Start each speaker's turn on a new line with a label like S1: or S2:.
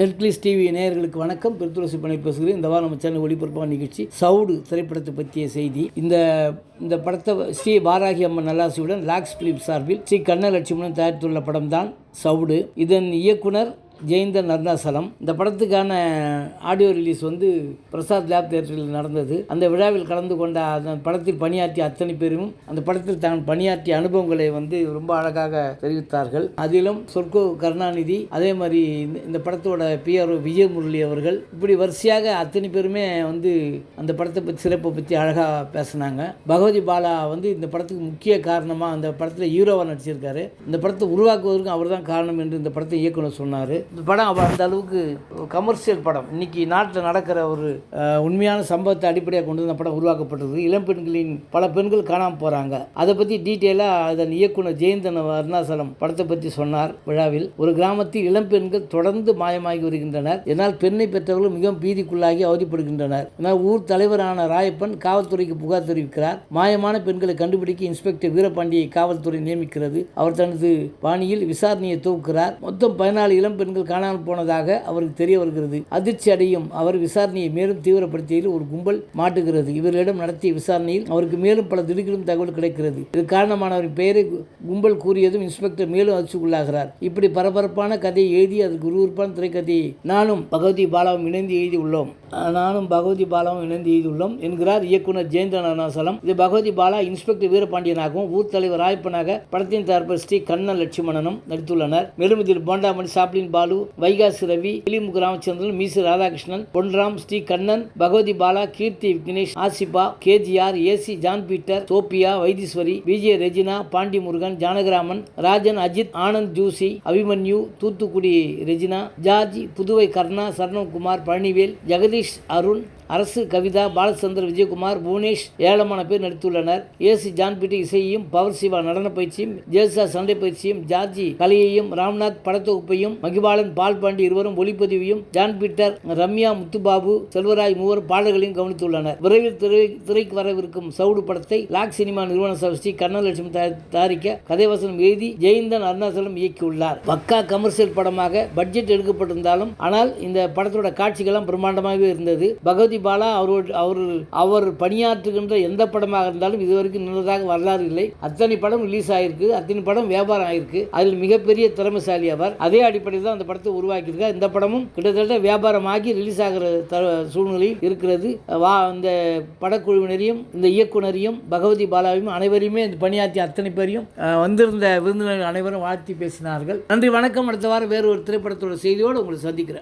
S1: Netflix TV நேயர்களுக்கு வணக்கம். பெருத்துளசி பணி பேசுகிறேன். இந்த வாரம் நம்ம சேனல் ஒளிபரப்பான நிகழ்ச்சி சவுடு திரைப்படத்தை பற்றிய செய்தி. இந்த இந்த படத்தை ஸ்ரீ பாராகி அம்மன் நல்லாசியுடன் லாக்ஸ் பிலிப் சார்பில் ஸ்ரீ கண்ணலட்சுமணன் தயாரித்துள்ள படம்தான் சவுடு. இதன் இயக்குனர் ஜெயந்தன் அருணாசலம் இந்த படத்துக்கான ஆடியோ ரிலீஸ் வந்து பிரசாத் லேப் தியேட்டரில் நடந்தது. அந்த விழாவில் கலந்து கொண்ட அந்த படத்தில் பணியாற்றிய அத்தனை பேரும் அந்த படத்தில் தான் பணியாற்றிய அனுபவங்களை வந்து ரொம்ப அழகாக தெரிவித்தார்கள். அதிலும் சொர்க்கோ கருணாநிதி அதே மாதிரி இந்த- இந்த படத்தோட பிஆர் விஜயமுரளி அவர்கள் இப்படி வரிசையாக அத்தனை பேருமே வந்து அந்த படத்தை பற்றி சிறப்பை பற்றி அழகாக பேசினாங்க. பகவதி பாலா வந்து இந்த படத்துக்கு முக்கிய காரணமாக அந்த படத்தில் ஹீரோவாக நடிச்சிருக்காரு. இந்த படத்தை உருவாக்குவதற்கும் அவர் தான் காரணம் என்று இந்த படத்தை இயக்குனர் சொன்னார். படம் அந்த அளவுக்கு கமர்ஷியல் படம். இன்றைக்கி நாட்டில் நடக்கிற ஒரு உண்மையான சம்பவத்தை அடிப்படையாக கொண்டு அந்த படம் உருவாக்கப்பட்டது. இளம் பெண்களின் பல பெண்கள் காணாமல் போகிறாங்க அதை பற்றி டீட்டெயிலாக அதன் இயக்குனர் ஜெயந்தன் அருணாசலம் படத்தை பற்றி சொன்னார் விழாவில். ஒரு கிராமத்தில் இளம் பெண்கள் தொடர்ந்து மாயமாகி வருகின்றனர். இதனால் பெண்ணை பெற்றவர்கள் மிகவும் பீதிக்குள்ளாகி அவதிப்படுகின்றனர். இதனால் ஊர் தலைவரான ராயப்பன் காவல்துறைக்கு புகார் தெரிவிக்கிறார். மாயமான பெண்களை கண்டுபிடிக்க இன்ஸ்பெக்டர் வீரபாண்டியை காவல்துறை நியமிக்கிறது. அவர் தனது பாணியில் விசாரணையை துவக்கிறார் மொத்தம் பதினாலு இளம் பெண்கள் காணாமல் போனதாக அவருக்கு தெரிய வருகிறது. அதிர்ச்சி அடையும் அவர் விசாரணையை மேலும் தீவிரப்படுத்தியதில் ஒரு கும்பல் மாட்டுகிறது. இவர்களிடம் நடத்திய விசாரணையில் அவருக்கு மேலும் பல திடுக்கிடும் தகவல் கிடைக்கிறது. இது காரணமானவரின் பெயரை கும்பல் கூறியதும் இன்ஸ்பெக்டர் மேலும் அதிர்ச்சிக்குள்ளாகிறார். இப்படி பரபரப்பான கதையை எழுதி அதற்கு விறுவிறுப்பான திரைக்கதையை நானும் பகவதி பாலாவும் இணைந்து எழுதியுள்ளோம். நானும் பகவதி பாலாவும் இணைந்து எழுதியுள்ளோம் என்கிறார் இயக்குனர் ஜெயந்தன் அருணாசலம் இது பகவதி பாலா இன்ஸ்பெக்டர் வீரபாண்டியனாகவும் ஊர் தலைவர் ராயப்பனாக படத்தின் தரப்பு ஸ்ரீ கண்ணன் லட்சுமணனும் நடித்துள்ளனர். மேலும் இதில் போண்டாமணி சாப்ளின் பாலு வைகாசி Ravi கிளிமுக Ramachandran மீசு Radhakrishnan Ponram Sri Kannan Bhagavathi Bala Keerthi Vignesh Asifa KGR AC John Peter Sophia Vaitheeswari Vijaya Regina Pandi Murugan Janakiraman Rajan Ajith Anand juicy Abhimanyu Thoothukudi Regina ஜார்ஜி Puduvai Karna Saranakumar Palanivel Jagadish Arun Arasu Kavitha Balachandra Vijayakumar Bhuvanesh ஏராளமான பேர் நடித்துள்ளனர். ஏசி ஜான்பீட்டு இசையையும் பவர் சிவா நடன பயிற்சியும் ஜெயசா சண்டை பயிற்சியும் ஜார்ஜி கலையையும் ராம்நாத் படத்தொகுப்பையும் மகிபால பால் பாண்டி இருவரும் ஒளிப்பதிவையும் ஜான் பீட்டர் ரம்யா முத்துபாபு செல்வராய் மூவர் பாடல்களையும் கவனித்துள்ளனர். விரைவில் திரை திரைக்கு வரவிருக்கும் சவுடு படத்தை லாக் சினிமா நிறுவன சபஸ்ரீ கண்ணலட்சுமி தயாரிக்க கதைவசனம் எழுதி ஜெயந்தன் அருணாசலம் இயக்கியுள்ளார். பக்கா கமர்ஷியல் படமாக பட்ஜெட் எடுக்கப்பட்டிருந்தாலும் ஆனால் இந்த படத்தோட காட்சிகள்லாம் பிரம்மாண்டமாகவே இருந்தது. பகவதி பாலா அவர் அவர் அவர் பணியாற்றுகின்ற எந்த படமாக இருந்தாலும் இதுவரைக்கும் நின்றதாக வரலாறு இல்லை. அத்தனை படம் ரிலீஸ் ஆயிருக்கு அத்தனை படம் வியாபாரம் ஆயிருக்கு அதில் மிகப்பெரிய திறமைசாலி அவர். அதே அடிப்படையில் தான் அந்த படத்தை உருவாக்கியிருக்கார் இந்த படமும் கிட்டத்தட்ட வியாபாரமாகி ரிலீஸ் ஆகிற த சூழ்நிலையில் இருக்கிறது. வா இந்த படக்குழுவினரையும் இந்த இயக்குனரையும் பகவதி பாலாவையும் அனைவரையுமே இந்த பணியாற்றிய அத்தனை பேரையும் வந்திருந்த விருந்தினர்கள் அனைவரும் வாழ்த்தி பேசினார்கள். நன்றி வணக்கம். அடுத்த வாரம் வேறு ஒரு திரைப்படத்தோட செய்தியோடு உங்களை சந்திக்கிறேன்.